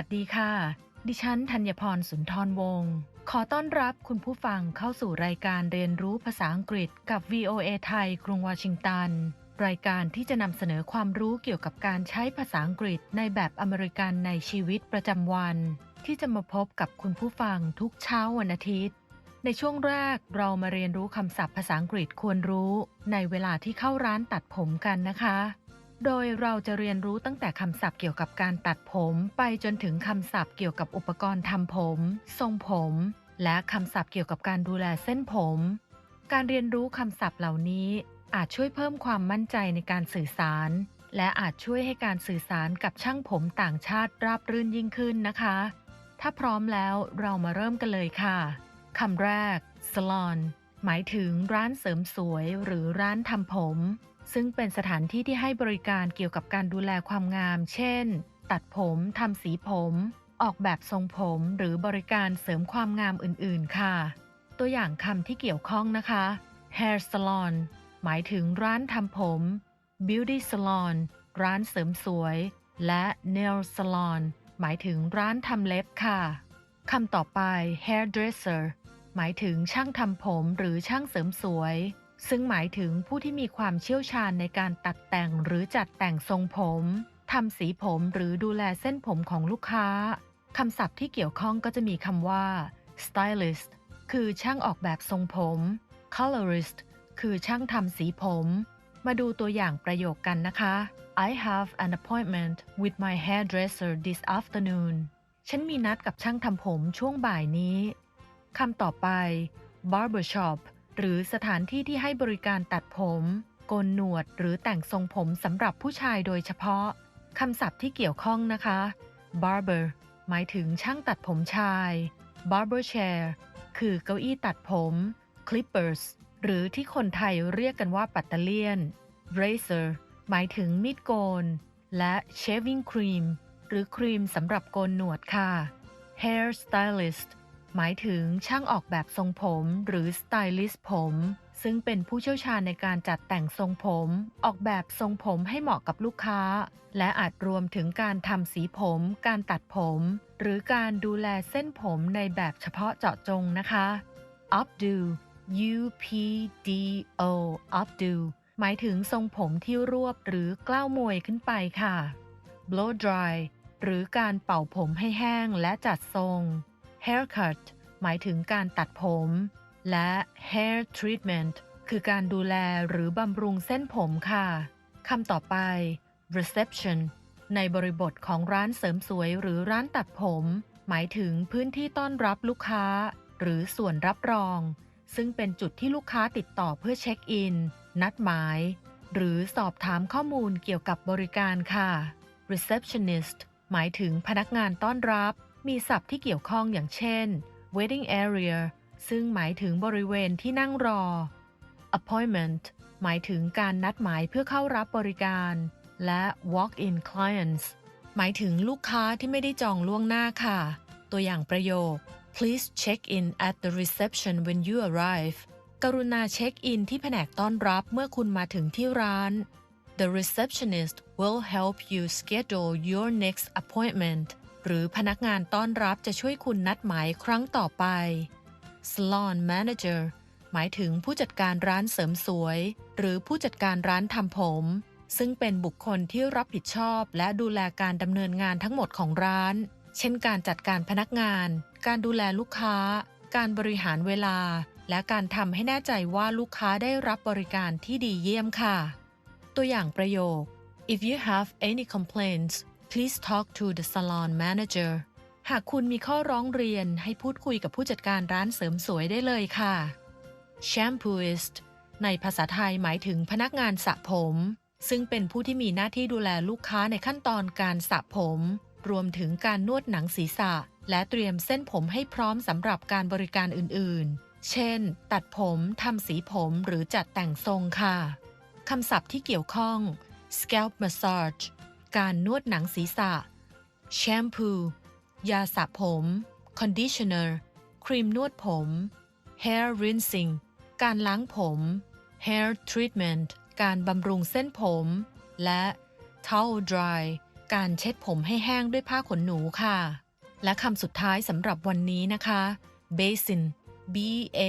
วัสดีค่ะ ดิฉันธัญพรสุนทรวงศ์ ขอต้อนรับคุณผู้ฟังเข้าสู่รายการเรียนรู้ภาษาอังกฤษกับ VOA ไทย กรุงวอชิงตัน รายการที่จะนำเสนอความรู้เกี่ยวกับการใช้ภาษาอังกฤษในแบบอเมริกันในชีวิตประจำวัน ที่จะมาพบกับคุณผู้ฟังทุกเช้าวันอาทิตย์ ในช่วงแรกเรามาเรียนรู้คำศัพท์ภาษาอังกฤษควรรู้ ในเวลาที่เข้าร้านตัดผมกันนะคะ โดยเราจะเรียนรู้ตั้งแต่คำศัพท์เกี่ยวกับการตัดผม ไปจนถึงคำศัพท์เกี่ยวกับอุปกรณ์ทำผม ทรงผม และคำศัพท์เกี่ยวกับการดูแลเส้นผม การเรียนรู้คำศัพท์เหล่านี้ อาจช่วยเพิ่มความมั่นใจในการสื่อสาร และอาจช่วยให้การสื่อสารกับช่างผมต่างชาติราบรื่นยิ่งขึ้นนะคะ ถ้าพร้อมแล้วเรามาเริ่มกันเลยค่ะคำแรก salon หมายถึงร้านเสริมสวยหรือร้านทำผม ซึ่งเป็นสถานที่ที่ให้บริการเกี่ยวกับการดูแลความงาม เช่น ตัดผมทำสีผม ออกแบบทรงผมหรือบริการเสริมความงามอื่นๆ ค่ะ ตัวอย่างคำที่เกี่ยวข้องนะคะ hair salon หมายถึงร้านทำผม beauty salon ร้านเสริมสวย และ nail salon หมายถึงร้านทำเล็บค่ะคำต่อไป hairdresser หมายถึงช่างทำผมหรือช่างเสริมสวย ซึ่งหมายถึงผู้ที่มีความเชี่ยวชาญในการตัดแต่งหรือจัดแต่งทรงผมทำสีผมหรือดูแลเส้นผมของลูกค้าคำศัพท์ที่เกี่ยวข้องก็จะมีคำว่า stylist คือช่างออกแบบทรงผม colorist คือช่างทำสีผม มาดูตัวอย่างประโยคกันนะคะ I have an appointment with my hairdresser this afternoon ฉันมีนัดกับช่างทำผมช่วงบ่ายนี้ คำต่อไป barbershop หรือสถานที่ที่ให้บริการตัดผม โกนหนวด หรือแต่งทรงผมสำหรับผู้ชายโดยเฉพาะคำศัพท์ที่เกี่ยวข้องนะคะ barber หมายถึงช่างตัดผมชาย barber chair คือเก้าอี้ตัดผม clippers หรือที่คนไทยเรียกกันว่าปัตเตเลียน razor หมายถึงมีดโกน และ shaving cream หรือครีมสำหรับโกนหนวดค่ะ hair stylist หมายถึงช่างออกแบบทรงผมหรือ stylist ผม ซึ่งเป็นผู้เชี่ยวชาญในการจัดแต่งทรงผม ออกแบบทรงผมให้เหมาะกับลูกค้า และอาจรวมถึงการทำสีผม การตัดผม หรือการดูแลเส้นผมในแบบเฉพาะเจาะจงนะคะ updo U P D O updo หมายถึงทรงผมที่รวบหรือกล้าวมวยขึ้นไปค่ะ blow dry หรือการเป่าผมให้แห้งและจัดทรง haircut หมายถึงการตัดผม และ hair treatment คือการดูแลหรือบำรุงเส้นผมค่ะคำต่อไป reception ในบริบทของร้านเสริมสวยหรือร้านตัดผม หมายถึงพื้นที่ต้อนรับลูกค้า หรือส่วนรับรอง ซึ่งเป็นจุดที่ลูกค้าติดต่อเพื่อเช็คอิน นัดหมาย หรือสอบถามข้อมูลเกี่ยวกับบริการค่ะ receptionist หมายถึงพนักงานต้อนรับ มีศัพท์ที่เกี่ยวข้องอย่างเช่น waiting area ซึ่งหมายถึงบริเวณที่นั่งรอ appointment หมายถึงการนัดหมายเพื่อเข้ารับบริการ และ walk-in clients หมายถึงลูกค้าที่ไม่ได้จองล่วงหน้าค่ะ ตัวอย่างประโยค please check in at the reception when you arrive กรุณาเช็คอินที่แผนกต้อนรับเมื่อคุณมาถึงที่ร้าน The receptionist will help you schedule your next appointment หรือพนักงานต้อนรับจะช่วยคุณนัดหมายครั้งต่อไป Salon manager หมายถึงผู้จัดการร้านเสริมสวย หรือผู้จัดการร้านทำผม ซึ่งเป็นบุคคลที่รับผิดชอบและดูแลการดำเนินงานทั้งหมดของร้าน เช่นการจัดการพนักงาน การดูแลลูกค้า การบริหารเวลา และการทำให้แน่ใจว่าลูกค้าได้รับบริการที่ดีเยี่ยมค่ะ ตัวอย่างประโยค If you have any complaints please talk to the salon manager หากคุณมีข้อร้องเรียนให้พูดคุยกับผู้จัดการร้านเสริมสวยได้เลยค่ะ shampooist ในภาษาไทยหมายถึงพนักงานสระผม ซึ่งเป็นผู้ที่มีหน้าที่ดูแลลูกค้าในขั้นตอนการสระผม รวมถึงการนวดหนังศีรษะ และเตรียมเส้นผมให้พร้อมสำหรับการบริการอื่นๆ เช่น ตัดผมทำสีผมหรือจัดแต่งทรงค่ะ คำศัพท์ที่เกี่ยวข้อง scalp massage การนวดหนังศีรษะ shampoo ยาสระผม conditioner ครีมนวดผม hair rinsing การล้างผม hair treatment การบำรุงเส้นผม และ towel dry การเช็ดผมให้แห้งด้วยผ้าขนหนูค่ะ และคำสุดท้ายสำหรับวันนี้นะคะ basin b a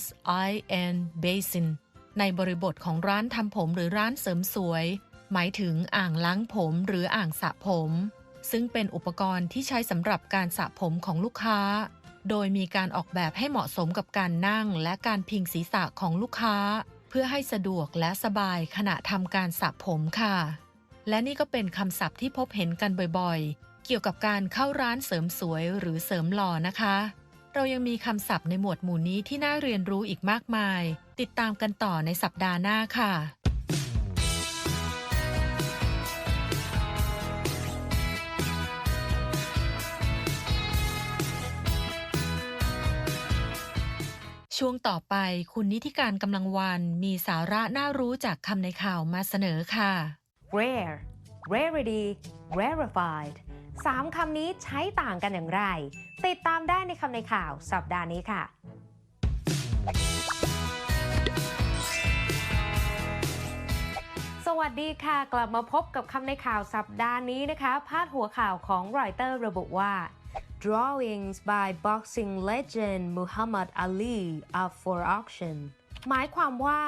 s i n basin ในบริบทของร้านทำผมหรือร้านเสริมสวย หมายถึงอ่างล้างผมหรืออ่างสระผม ซึ่งเป็นอุปกรณ์ที่ใช้สำหรับการสระผมของลูกค้า โดยมีการออกแบบให้เหมาะสมกับการนั่งและการพิงศีรษะของลูกค้า เพื่อให้สะดวกและสบายขณะทำการสระผมค่ะ และนี่ก็เป็นคำศัพท์ที่พบเห็นกันบ่อยๆ เกี่ยวกับการเข้าร้านเสริมสวยหรือเสริมหล่อนะคะ เรายังมีคำศัพท์ในหมวดหมู่นี้ที่น่าเรียนรู้อีกมากมาย ติดตามกันต่อในสัปดาห์หน้าค่ะ ช่วงต่อไปคุณนิติการกำลังวันมีสาระน่ารู้จากคำในข่าวมาเสนอค่ะ rare rarity rarefied สามคำนี้ใช้ต่างกันอย่างไร ติดตามได้ในคำในข่าวสัปดาห์นี้ค่ะ สวัสดีค่ะ กลับมาพบกับคำในข่าวสัปดาห์นี้นะคะ พาดหัวข่าวของรอยเตอร์ระบุว่า drawings by boxing legend Muhammad Ali are for auction หมายความว่า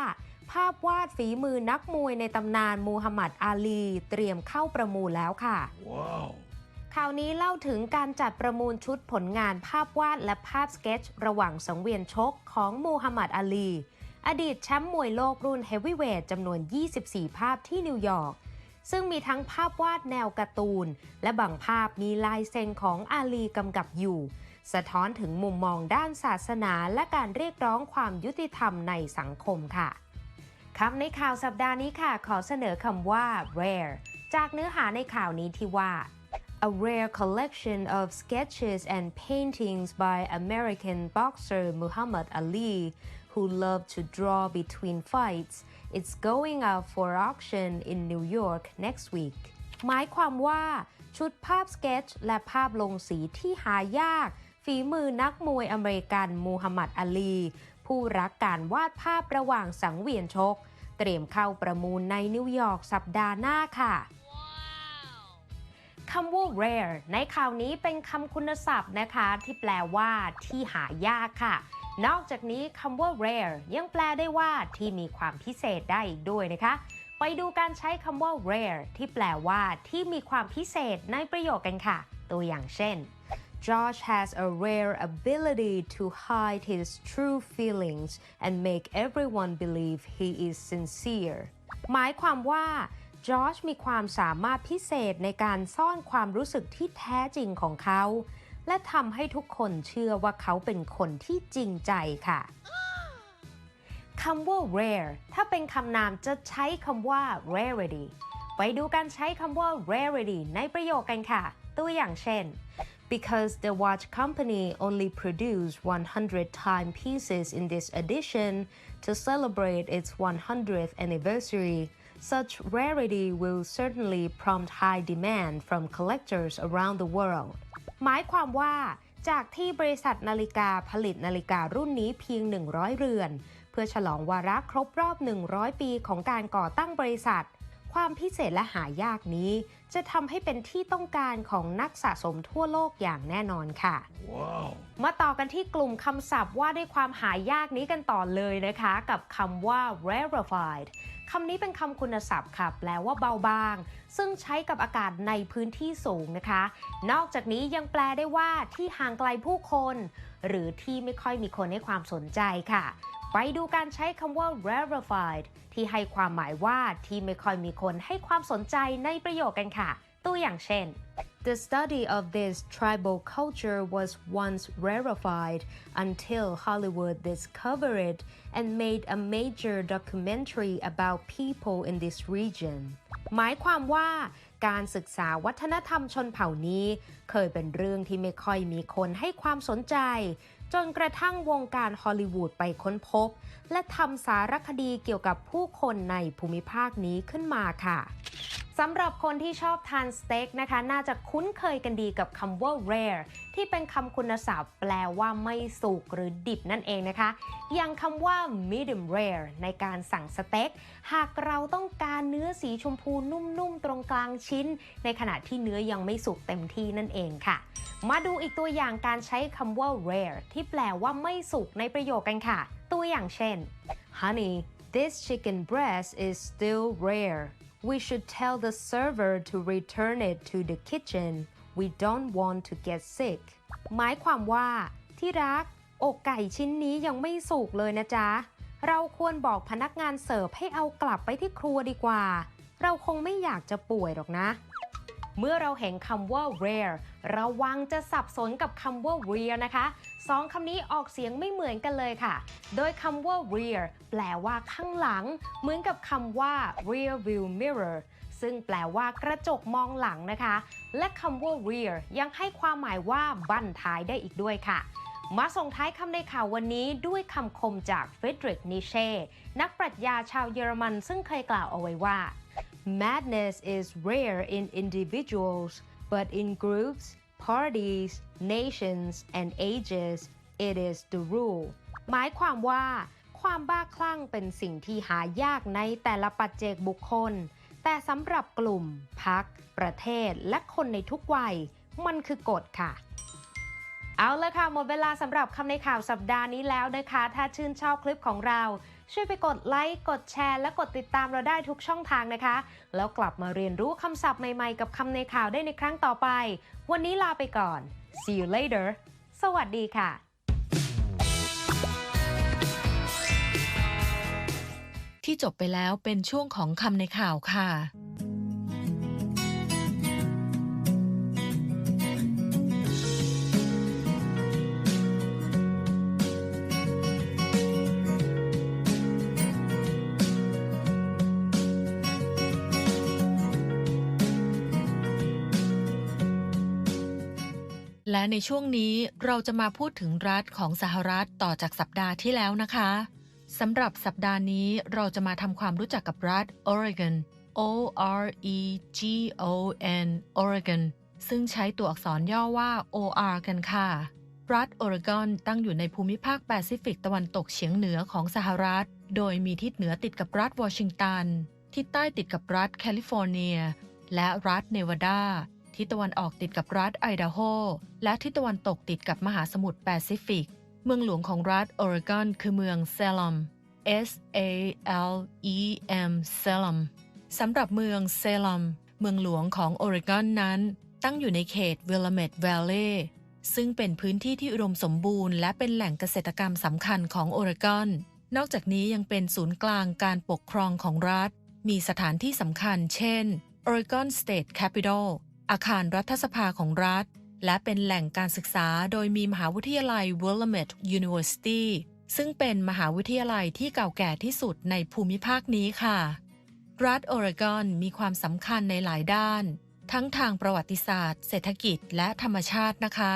ภาพวาดฝีมือนักมวยในตำนานมูฮัมหมัดอาลี เตรียมเข้าประมูลแล้วค่ะ Wow. ข่าวนี้เล่าถึงการจัดประมูลชุดผลงานภาพวาดและภาพสเก็ตช์ระหว่างสังเวียนชกของมูฮัมหมัดอาลี อดีตแชมป์มวยโลกรุ่นเฮฟวีเวทจำนวน 24 ภาพที่นิวยอร์ก ซึ่งมีทั้งภาพวาดแนวการ์ตูน และบางภาพมีลายเซ็นของอาลีกำกับอยู่ สะท้อนถึงมุมมองด้านศาสนาและการเรียกร้องความยุติธรรมในสังคมค่ะคำในข่าวสัปดาห์นี้ค่ะ ขอเสนอคำว่า rare จากเนื้อหาในข่าวนี้ที่ว่า A rare collection of sketches and paintings by American boxer Muhammad Ali, who loved to draw between fights, is going up for auction in New York next week. หมายความว่าชุดภาพสเก็ตช์และภาพลงสีที่หายาก ฝีมือนักมวยอเมริกันมูฮัมหมัดอาลี ผู้รักการวาดภาพระหว่างสังเวียนชก เตรียมเข้าประมูลในนิวยอร์กสัปดาห์หน้าค่ะคำว่า rare ในข่าวนี้เป็นคำคุณศัพท์นะคะ ที่แปลว่าที่หายากค่ะ นอกจากนี้คำว่า rare ยังแปลได้ว่าที่มีความพิเศษได้อีกด้วยนะคะ ไปดูการใช้คำว่า rare ที่แปลว่าที่มีความพิเศษในประโยคกันค่ะ ตัวอย่างเช่น Josh has a rare ability to hide his true feelings and make everyone believe he is sincere หมายความว่าจอร์จมีความสามารถพิเศษในการซ่อนความรู้สึกที่แท้จริงของเขา และทำให้ทุกคนเชื่อว่าเขาเป็นคนที่จริงใจค่ะคำว่า rare ถ้าเป็นคำนามจะใช้คำว่า rarity ไปดูการใช้คำว่า rarity ในประโยคกันค่ะ ตัวอย่างเช่น Because the watch company only produced 100 timepieces in this edition to celebrate its 100th anniversary, such rarity will certainly prompt high demand from collectors around the world. หมายความว่าจากที่บริษัทนาฬิกาผลิตนาฬิการุ่นนี้เพียง 100 เรือน เพื่อฉลองวาระครบรอบ 100 ปีของการก่อตั้งบริษัท ความพิเศษและหายากนี้ จะทำให้เป็นที่ต้องการของนักสะสมทั่วโลกอย่างแน่นอนค่ะ Wow. มาต่อกันที่กลุ่มคำศัพท์ว่าด้วยความหายากนี้กันต่อเลยนะคะ กับคำว่า rarefied คำนี้เป็นคำคุณศัพท์ค่ะแปลว่าเบาบาง ซึ่งใช้กับอากาศในพื้นที่สูงนะคะ นอกจากนี้ยังแปลได้ว่าที่ห่างไกลผู้คน หรือที่ไม่ค่อยมีคนให้ความสนใจค่ะ ไปดูการใช้คำว่า rarefied ที่ให้ความหมายว่าที่ไม่ค่อยมีคนให้ความสนใจในประโยคกันค่ะ ตัวอย่างเช่น The study of this tribal culture was once rarefied until Hollywood discovered it and made a major documentary about people in this region หมายความว่าการศึกษาวัฒนธรรมชนเผ่านี้ เคยเป็นเรื่องที่ไม่ค่อยมีคนให้ความสนใจ จนกระทั่งวงการฮอลลีวูดไปค้นพบ และทำสารคดีเกี่ยวกับผู้คนในภูมิภาคนี้ขึ้นมาค่ะสำหรับคนที่ชอบทานสเต็กนะคะ น่าจะคุ้นเคยกันดีกับคำว่า rare ที่เป็นคำคุณศัพท์แปลว่าไม่สุกหรือดิบนั่นเองนะคะ อย่างคำว่า medium rare ในการสั่งสเต็ก หากเราต้องการเนื้อสีชมพูนุ่มๆ ตรงกลางชิ้น ในขณะที่เนื้อยังไม่สุกเต็มที่นั่นเองค่ะ มาดูอีกตัวอย่างการใช้คำว่า rare ที่แปลว่าไม่สุกในประโยคกันค่ะ ตัวอย่างเช่น Honey this chicken breast is still rare we should tell the server to return it to the kitchen we don't want to get sick หมายความว่า ที่รัก อกไก่ชิ้นนี้ยังไม่สุกเลยนะจ๊ะ เราควรบอกพนักงานเสิร์ฟให้เอากลับไปที่ครัวดีกว่า เราคงไม่อยากจะป่วยหรอกนะ เมื่อเราเห็นคำว่า rare ระวังจะสับสนกับคำว่า rear นะคะสองคำนี้ออกเสียงไม่เหมือนกันเลยค่ะ โดยคำว่า rear แปลว่าข้างหลัง เหมือนกับคำว่า rear view mirror ซึ่งแปลว่ากระจกมองหลังนะคะ และคำว่า rear ยังให้ความหมายว่าบั้นท้ายได้อีกด้วยค่ะ มาส่งท้ายคำในข่าววันนี้ด้วยคำคมจากเฟรดริกนิเช่ นักปรัชญาชาวเยอรมันซึ่งเคยกล่าวเอาไว้ว่า Madness is rare in individuals, but in groups, parties, nations, and ages, it is the rule. หมายความว่า ความบ้าคลั่งเป็นสิ่งที่หายากในแต่ละปัจเจกบุคคล แต่สำหรับกลุ่ม พัก ประเทศ และคนในทุกวัย มันคือกฎค่ะเอาละค่ะ หมดเวลาสำหรับคำในข่าวสัปดาห์นี้แล้วนะคะ ถ้าชื่นชอบคลิปของเรา ช่วยไปกดไลค์ กดแชร์ และกดติดตามเราได้ทุกช่องทางนะคะ แล้วกลับมาเรียนรู้คำศัพท์ใหม่ๆ กับคำในข่าวได้ในครั้งต่อไป วันนี้ลาไปก่อน see you later สวัสดีค่ะที่จบไปแล้วเป็นช่วงของคำในข่าวค่ะ และในช่วงนี้เราจะมาพูดถึงรัฐของสหรัฐต่อจากสัปดาห์ที่แล้วนะคะสำหรับสัปดาห์นี้เราจะมาทำความรู้จักกับรัฐ Oregon O R E G O N Oregon ซึ่งใช้ตัวอักษรย่อว่า OR กันค่ะ รัฐโอเรกอนตั้งอยู่ในภูมิภาคแปซิฟิกตะวันตกเฉียงเหนือของสหรัฐ โดยมีทิศเหนือติดกับรัฐวอชิงตัน ทิศใต้ติดกับรัฐแคลิฟอร์เนีย และรัฐเนวาดา ทิศตะวันออกติดกับรัฐไอดาโฮ และทิศตะวันตกติดกับมหาสมุทรแปซิฟิก เมืองหลวงของรัฐโอเรกอนคือเมืองเซลอม S A L E M Salem สำหรับเมืองเซลอมเมืองหลวงของโอเรกอนนั้น ตั้งอยู่ในเขต Willamette Valley ซึ่งเป็นพื้นที่ที่อุดมสมบูรณ์และเป็นแหล่งเกษตรกรรมสำคัญของโอเรกอน นอกจากนี้ยังเป็นศูนย์กลางการปกครองของรัฐ มีสถานที่สำคัญเช่น Oregon State Capitol อาคารรัฐสภาของรัฐ และเป็นแหล่งการศึกษาโดยมีมหาวิทยาลัย Willamette University ซึ่งเป็นมหาวิทยาลัยที่เก่าแก่ที่สุดในภูมิภาคนี้ค่ะ รัฐโอเรกอนมีความสำคัญในหลายด้าน ทั้งทางประวัติศาสตร์ เศรษฐกิจและธรรมชาตินะคะ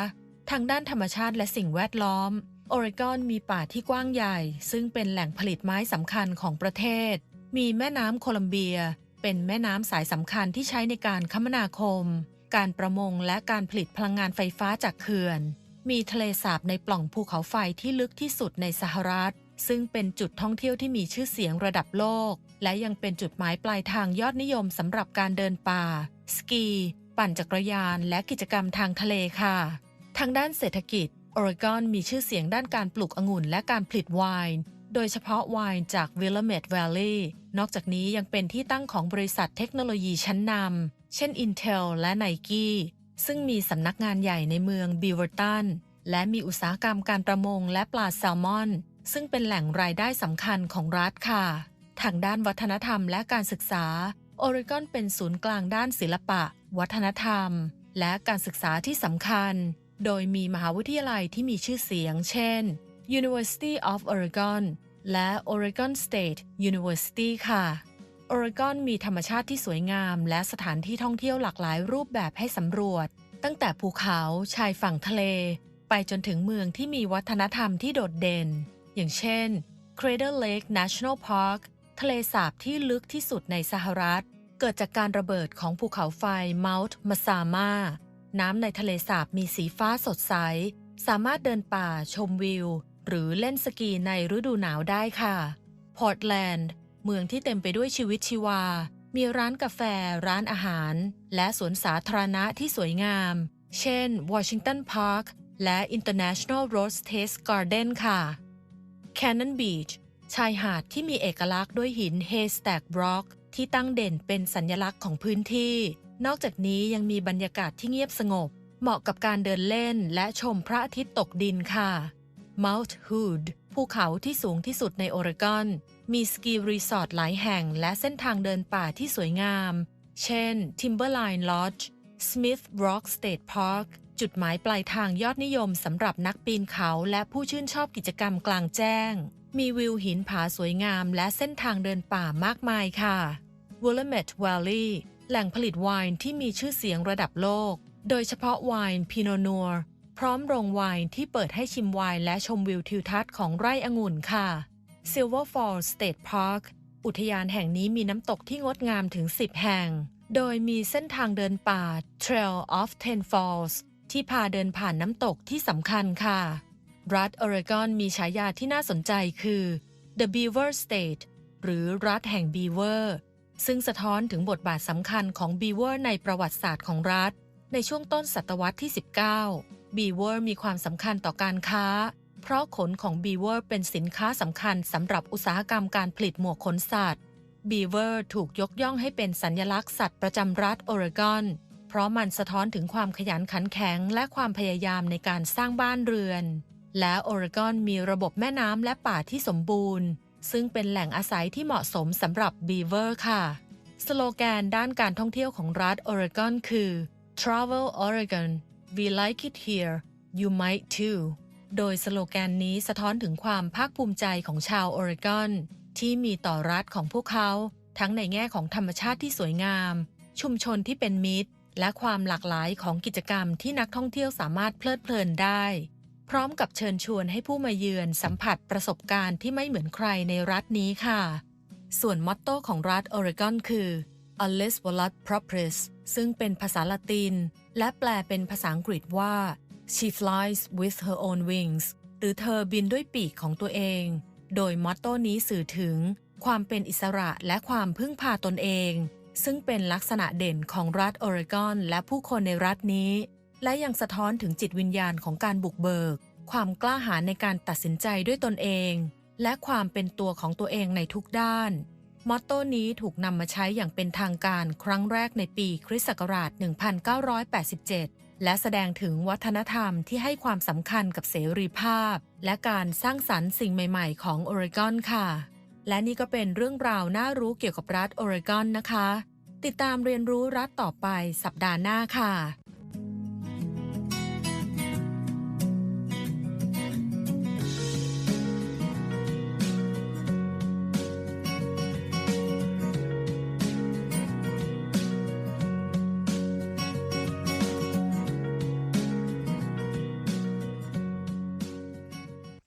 ทางด้านธรรมชาติและสิ่งแวดล้อม โอเรกอนมีป่าที่กว้างใหญ่ ซึ่งเป็นแหล่งผลิตไม้สำคัญของประเทศ มีแม่น้ำโคลัมเบีย เป็นแม่น้ำสายสำคัญที่ใช้ในการคมนาคม การประมงและการผลิตพลังงานไฟฟ้าจากเขื่อน มีทะเลสาบในปล่องภูเขาไฟที่ลึกที่สุดในสหรัฐ ซึ่งเป็นจุดท่องเที่ยวที่มีชื่อเสียงระดับโลก และยังเป็นจุดหมายปลายทางยอดนิยมสำหรับการเดินป่า สกี ปั่นจักรยานและกิจกรรมทางทะเลค่ะ ทางด้านเศรษฐกิจ โอเรกอนมีชื่อเสียงด้านการปลูกองุ่นและการผลิตไวน์ โดยเฉพาะไวน์จาก Willamette Valley นอกจากนี้ยังเป็นที่ตั้งของบริษัทเทคโนโลยีชั้นนำ เช่น Intel และ Nike ซึ่งมีสำนักงานใหญ่ในเมืองบิวเวอร์ตัน และมีอุตสาหกรรมการประมงและปลาแซลมอน ซึ่งเป็นแหล่งรายได้สำคัญของรัฐค่ะ ทางด้านวัฒนธรรมและการศึกษา โอเรกอนเป็นศูนย์กลางด้านศิลปะ วัฒนธรรม และการศึกษาที่สำคัญ โดยมีมหาวิทยาลัยที่มีชื่อเสียง เช่น University of Oregon และ Oregon State University ค่ะ โอเรกอนมีธรรมชาติที่สวยงาม และสถานที่ท่องเที่ยวหลากหลายรูปแบบให้สำรวจ ตั้งแต่ภูเขาชายฝั่งทะเล ไปจนถึงเมืองที่มีวัฒนธรรมที่โดดเด่น อย่างเช่น Crater Lake National Park ทะเลสาบที่ลึกที่สุดในสหรัฐ เกิดจากการระเบิดของภูเขาไฟ Mount Masama น้ำในทะเลสาบมีสีฟ้าสดใส สามารถเดินป่าชมวิว หรือเล่นสกีในฤดูหนาวได้ค่ะพอร์ตแลนด์เมืองที่เต็มไปด้วยชีวิตชีวา มีร้านกาแฟ ร้านอาหาร และสวนสาธารณะที่สวยงาม เช่น Washington Park และ International Rose Taste Garden ค่ะ Cannon Beach ชายหาดที่มีเอกลักษณ์ด้วยหิน Haystack Rock ที่ตั้งเด่นเป็นสัญลักษณ์ของพื้นที่ นอกจากนี้ยังมีบรรยากาศที่เงียบสงบ เหมาะกับการเดินเล่นและชมพระอาทิตย์ตกดินค่ะ Mount Hood ภูเขาที่สูงที่สุดในโอเรกอน มีสกีรีสอร์ทหลายแห่งและเส้นทางเดินป่าที่สวยงาม เช่น Timberline Lodge Smith Rock State Park จุดหมายปลายทางยอดนิยมสำหรับนักปีนเขาและผู้ชื่นชอบกิจกรรมกลางแจ้ง มีวิวหินผาสวยงามและเส้นทางเดินป่ามากมายค่ะ Willamette Valley แหล่งผลิตไวน์ที่มีชื่อเสียงระดับโลก โดยเฉพาะไวน์ Pinot Noir พร้อมโรงไวน์ที่เปิดให้ชิมไวน์และชมวิวทิวทัศน์ของไร่องุ่นค่ะ Silver Falls State Park อุทยานแห่งนี้มีน้ำตกที่งดงามถึง 10 แห่ง โดยมีเส้นทางเดินป่า Trail of Ten Falls ที่พาเดินผ่านน้ำตกที่สำคัญค่ะ รัฐออริกอนมีฉายาที่น่าสนใจคือ The Beaver State หรือรัฐแห่งบีเวอร์ซึ่งสะท้อนถึงบทบาทสำคัญของบีเวอร์ในประวัติศาสตร์ของรัฐ ในช่วงต้นศตวรรษที่ 19 บีเวอร์มีความสำคัญต่อการค้า เพราะขนของบีเวอร์เป็นสินค้าสำคัญสำหรับอุตสาหกรรมการผลิตหมวกขนสัตว์บีเวอร์ถูกยกย่องให้เป็นสัญลักษณ์สัตว์ประจำรัฐโอเรกอน เพราะมันสะท้อนถึงความขยันขันแข็งและความพยายามในการสร้างบ้านเรือน และโอเรกอนมีระบบแม่น้ำและป่าที่สมบูรณ์ ซึ่งเป็นแหล่งอาศัยที่เหมาะสมสำหรับบีเวอร์ค่ะ สโลแกนด้านการท่องเที่ยวของรัฐโอเรกอนคือ Travel Oregon We like it here you might too โดยสโลแกนนี้สะท้อนถึงความภาคภูมิใจของชาวโอเรกอนที่มีต่อรัฐของพวกเขา ทั้งในแง่ของธรรมชาติที่สวยงาม ชุมชนที่เป็นมิตร และความหลากหลายของกิจกรรมที่นักท่องเที่ยวสามารถเพลิดเพลินได้ พร้อมกับเชิญชวนให้ผู้มาเยือนสัมผัสประสบการณ์ที่ไม่เหมือนใครในรัฐนี้ค่ะ ส่วนมอตโต้ของรัฐโอเรกอนคือ Alles volat propris ซึ่งเป็นภาษาละติน และแปลเป็นภาษาอังกฤษว่า she flies with her own wings หรือเธอบินด้วยปีกของตัวเอง โดยมอตโต้นี้สื่อถึง ความเป็นอิสระและความพึ่งพาตนเอง ซึ่งเป็นลักษณะเด่นของรัฐโอเรกอนและผู้คนในรัฐนี้ และยังสะท้อนถึงจิตวิญญาณของการบุกเบิก ความกล้าหาญในการตัดสินใจด้วยตนเอง และความเป็นตัวของตัวเองในทุกด้าน มอตโต้นี้ถูกนำมาใช้อย่างเป็นทางการครั้งแรกในปีคริสต์ศักราช 1987 และแสดงถึงวัฒนธรรมที่ให้ความสำคัญกับเสรีภาพ และการสร้างสรรค์สิ่งใหม่ ๆ ของโอเรกอนค่ะ และนี่ก็เป็นเรื่องราวน่ารู้เกี่ยวกับรัฐโอเรกอนนะคะ ติดตามเรียนรู้รัฐต่อไปสัปดาห์หน้าค่ะ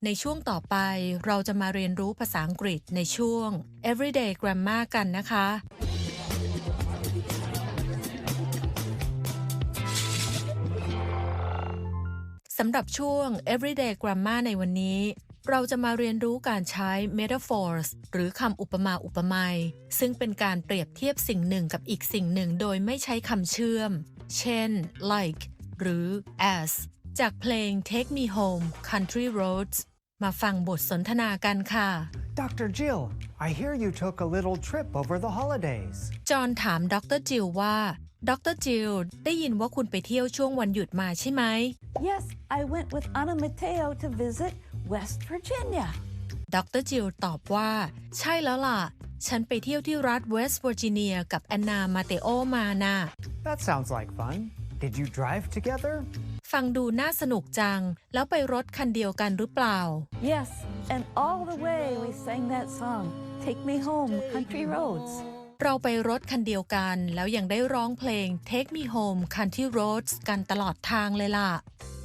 ในช่วงต่อไปเราจะมาเรียนรู้ภาษาอังกฤษในช่วง Everyday Grammar กันนะคะ สำหรับช่วง Everyday Grammar ในวันนี้ เราจะมาเรียนรู้การใช้ metaphors หรือคำอุปมาอุปไมยซึ่งเป็นการเปรียบเทียบสิ่งหนึ่งกับอีกสิ่งหนึ่งโดยไม่ใช้คำเชื่อม เช่น like หรือ as จากเพลง Take Me Home Country Roads มาฟังบทสนทนากันค่ะ Dr. Jill, I hear you took a little trip over the holidays. จอห์นถามดรจิลว่าดรจิลได้ยินว่าคุณไปเที่ยวช่วงวันหยุดมาใช่ไหม Yes, I went with Anna Mateo to visit West Virginia. ดรจิลตอบว่า ใช่แล้วล่ะ ฉันไปเที่ยวที่รัฐเวสต์เวอร์จิเนียกับแอนนามาเตโอมานะ That sounds like fun. Did you drive together? ฟังดูน่าสนุกจัง แล้วไปรถคันเดียวกันหรือเปล่า Yes, and all the way we sang that song, Take Me Home, Country Roads. เราไปรถคันเดียวกัน แล้วยังได้ร้องเพลง Take Me Home Country Roads กันตลอดทางเลยล่ะ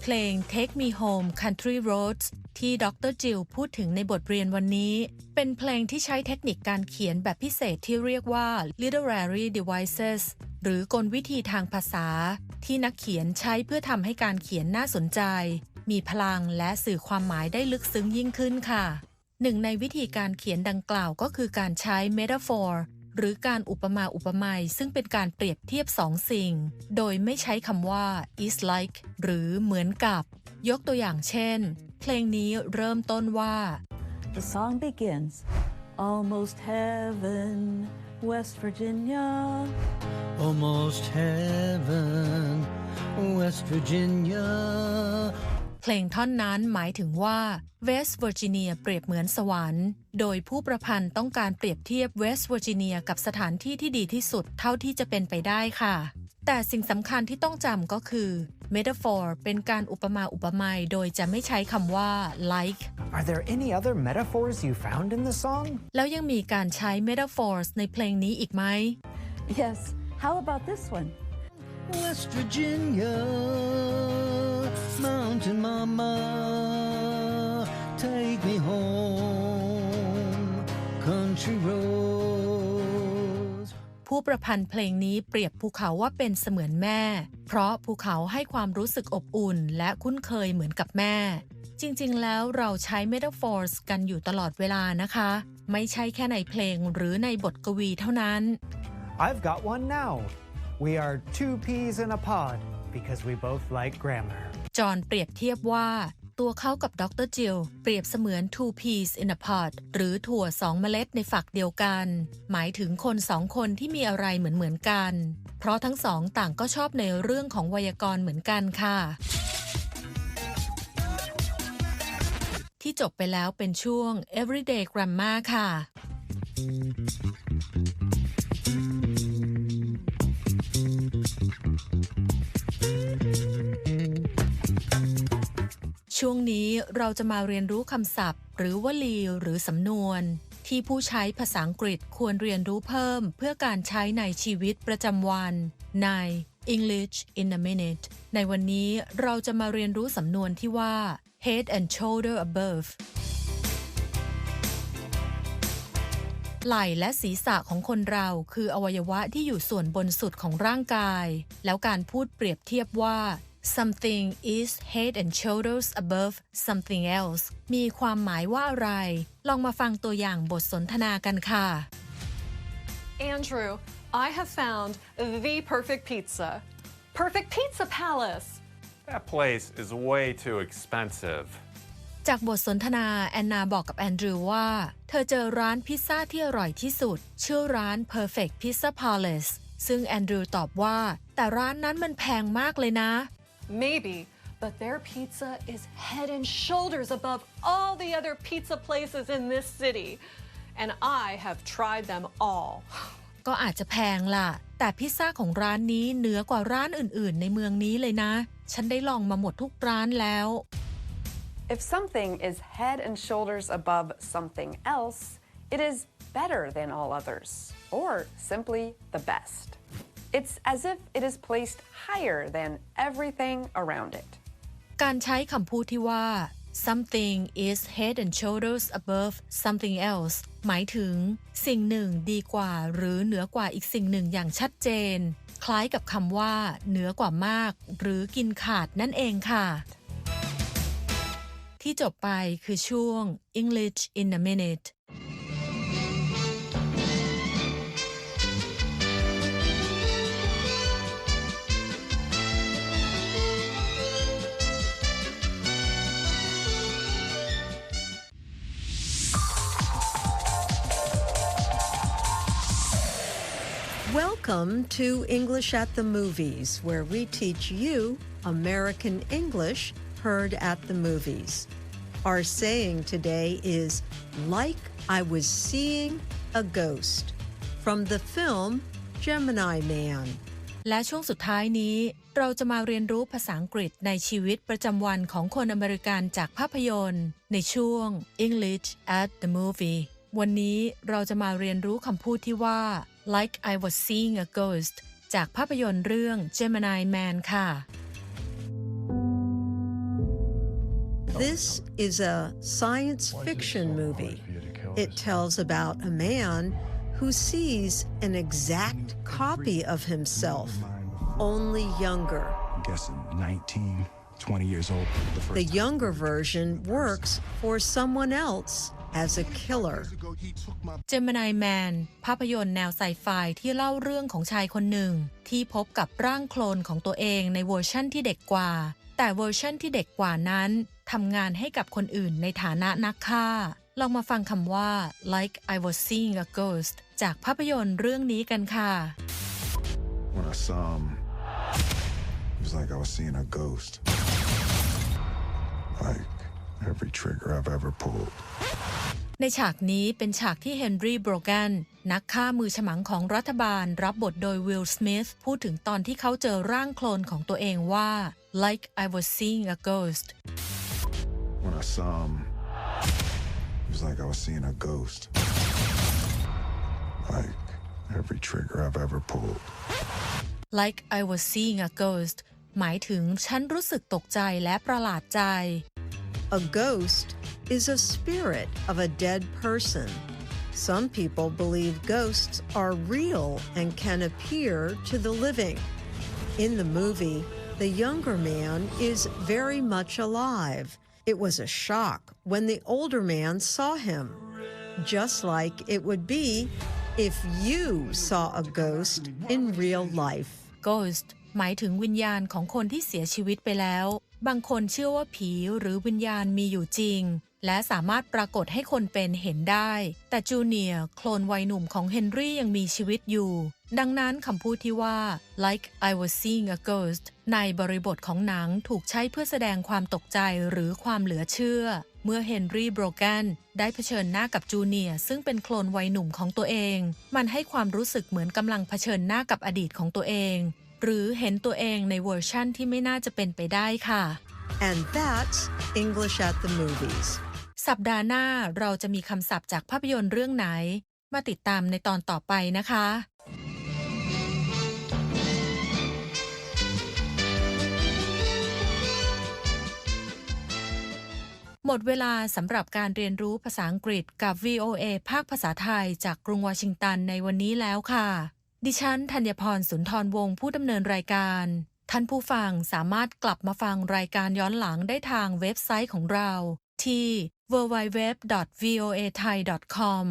เพลง Take Me Home Country Roads ที่ดรจิลพูดถึงในบทเรียนวันนี้ เป็นเพลงที่ใช้เทคนิคการเขียนแบบพิเศษที่เรียกว่า literary devices หรือกลวิธีทางภาษา ที่นักเขียนใช้เพื่อทำให้การเขียนน่าสนใจ มีพลังและสื่อความหมายได้ลึกซึ้งยิ่งขึ้นค่ะ หนึ่งในวิธีการเขียนดังกล่าวก็คือการใช้ metaphor หรือการอุปมาอุปไมยซึ่งเป็นการเปรียบเทียบสองสิ่ง โดยไม่ใช้คำว่า is like หรือเหมือนกับ ยกตัวอย่างเช่น เพลงนี้เริ่มต้นว่า The song begins Almost heaven, West Virginia. Almost heaven, West Virginia. เพลงท่อนนั้นหมายถึงว่าเวสต์เวอร์จิเนียเปรียบเหมือนสวรรค์ โดยผู้ประพันธ์ต้องการเปรียบเทียบเวสต์เวอร์จิเนียกับสถานที่ที่ดีที่สุดเท่าที่จะเป็นไปได้ค่ะ แต่สิ่งสำคัญที่ต้องจำก็คือ metaphor เป็นการอุปมาอุปไมยโดยจะไม่ใช้คำว่า like Are there any other metaphors you found in the song? แล้วยังมีการใช้ metaphors ในเพลงนี้อีกไหม Yes, how about this one? West Virginia, Mountain Mama, take me home, country roads. ผู้ประพันธ์เพลงนี้เปรียบภูเขาว่าเป็นเสมือนแม่ เพราะภูเขาให้ความรู้สึกอบอุ่นและคุ้นเคยเหมือนกับแม่ จริงๆ แล้วเราใช้ metaphors กันอยู่ตลอดเวลานะคะ ไม่ใช่แค่ในเพลงหรือในบทกวีเท่านั้น I've got one now. We are two peas in a pod because we both like grammar. จอห์นเปรียบเทียบว่า ตัวเขากับดรจิลเปรียบเสมือน two peas in a pod หรือถั่วสองเมล็ดในฝักเดียวกัน หมายถึงคนสองคนที่มีอะไรเหมือนเหมือนกัน เพราะทั้งสองต่างก็ชอบในเรื่องของไวยากรณ์เหมือนกันค่ะที่จบไปแล้วเป็นช่วง everyday grammar ค่ะ ช่วงนี้เราจะมาเรียนรู้คำศัพท์ หรือวลีหรือสำนวน ที่ผู้ใช้ภาษาอังกฤษควรเรียนรู้เพิ่ม เพื่อการใช้ในชีวิตประจำวัน ใน English in a minute ในวันนี้เราจะมาเรียนรู้สำนวนที่ว่า head and shoulder above ไหล่และศีรษะของคนเราคืออวัยวะที่อยู่ส่วนบนสุดของร่างกาย แล้วการพูดเปรียบเทียบว่า something is head and shoulders above something else มีความหมายว่าอะไร ลองมาฟังตัวอย่างบทสนทนากันค่ะ Andrew, I have found the perfect pizza. Perfect Pizza Palace. That place is way too expensive. จากบทสนทนาแอนนาบอกกับแอนดรูว์ว่า เธอเจอร้านพิซซ่าที่อร่อยที่สุด ชื่อร้าน Perfect Pizza Palace ซึ่งแอนดรูว์ตอบว่า แต่ร้านนั้นมันแพงมากเลยนะ Maybe, but their pizza is head and shoulders above all the other pizza places in this city. And I have tried them all. ก็อาจจะแพงล่ะ แต่พิซซ่าของร้านนี้เหนือกว่าร้านอื่นๆ ในเมืองนี้เลยนะ ฉันได้ลองมาหมดทุกร้านแล้ว If something is head and shoulders above something else, it is better than all others, or simply the best. It's as if it is placed higher than everything around it. การใช้คำพูดที่ว่า something is head and shoulders above something else หมายถึง สิ่งหนึ่งดีกว่าหรือเหนือกว่าอีกสิ่งหนึ่งอย่างชัดเจน คล้ายกับคำว่า เหนือกว่ามาก หรือกินขาดนั่นเองค่ะ ที่จบไปคือช่วง English in a minute Welcome to English at the Movies, where we teach you American English heard at the movies. Our saying today is like I was seeing a ghost from the film Gemini Man. และช่วงสุดท้ายนี้ เราจะมาเรียนรู้ภาษาอังกฤษในชีวิตประจำวันของคนอเมริกันจากภาพยนตร์ ในช่วง English at the movie วันนี้เราจะมาเรียนรู้คำพูดที่ว่า Like I Was Seeing a Ghost จากภาพยนตร์เรื่อง Gemini Man ค่ะ This is a science fiction movie. It tells about a man who sees an exact copy of himself, only younger. I'm guessing 19, 20 years old. The first The time. younger version works for someone else As a killer. Gemini Man ภาพยนตร์แนวไซไฟที่เล่าเรื่องของชายคนหนึ่ง ที่พบกับร่างโคลนของตัวเองในเวอร์ชั่นที่เด็กกว่า แต่เวอร์ชั่นที่เด็กกว่านั้นทำงานให้กับคนอื่นในฐานะนักฆ่า ลองมาฟังคำว่า like I was seeing a ghost จากภาพยนตร์เรื่องนี้กันค่ะ When I saw him, it was like I was seeing a ghost. Like every trigger I've ever pulled. ในฉากนี้เป็นฉากที่เฮนรี่โบรแกนนักฆ่ามือฉมังของรัฐบาลรับบทโดยวิลสมิธพูดถึงตอนที่เขาเจอร่างโคลนของตัวเองว่า like I was seeing a ghost When I saw him, it was like I was seeing a ghost. Like every trigger I've ever pulled. like I was seeing a ghost หมายถึงฉันรู้สึกตกใจและประหลาดใจ A ghost is a spirit of a dead person. Some people believe ghosts are real and can appear to the living. In the movie, the younger man is very much alive. It was a shock when the older man saw him, just like it would be if you saw a ghost in real life. ghost หมายถึงวิญญาณของคนที่เสียชีวิตไปแล้ว บางคนเชื่อว่าผีหรือวิญญาณมีอยู่จริง และสามารถปรากฏให้คนเป็นเห็นได้ แต่จูเนียร์โคลนวัยหนุ่มของเฮนรี่ยังมีชีวิตอยู่ ดังนั้นคำพูดที่ว่า like I was seeing a ghost ในบริบทของหนังถูกใช้เพื่อแสดงความตกใจหรือความเหลือเชื่อ เมื่อเฮนรี่โบรแกนได้เผชิญหน้ากับจูเนียร์ซึ่งเป็นโคลนวัยหนุ่มของตัวเอง มันให้ความรู้สึกเหมือนกำลังเผชิญหน้ากับอดีตของตัวเอง หรือเห็นตัวเองในเวอร์ชั่นที่ไม่น่าจะเป็นไปได้ค่ะ And that's English at the Movies. สัปดาห์หน้าเราจะมีคำศัพท์จากภาพยนตร์เรื่องไหน มาติดตามในตอนต่อไปนะคะ หมดเวลาสำหรับการเรียนรู้ภาษาอังกฤษกับ VOA ภาคภาษาไทยจากกรุงวอชิงตันในวันนี้แล้วค่ะ ดิฉันธัญพรสุนทรวงศ์ผู้ดำเนินรายการท่านผู้ฟังสามารถกลับมาฟังรายการย้อนหลังได้ทางเว็บไซต์ของเรา ที่ www.voathai.com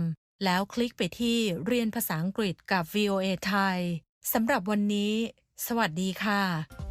แล้วคลิกไปที่เรียนภาษาอังกฤษกับ VOA ไทยสำหรับวันนี้ สวัสดีค่ะ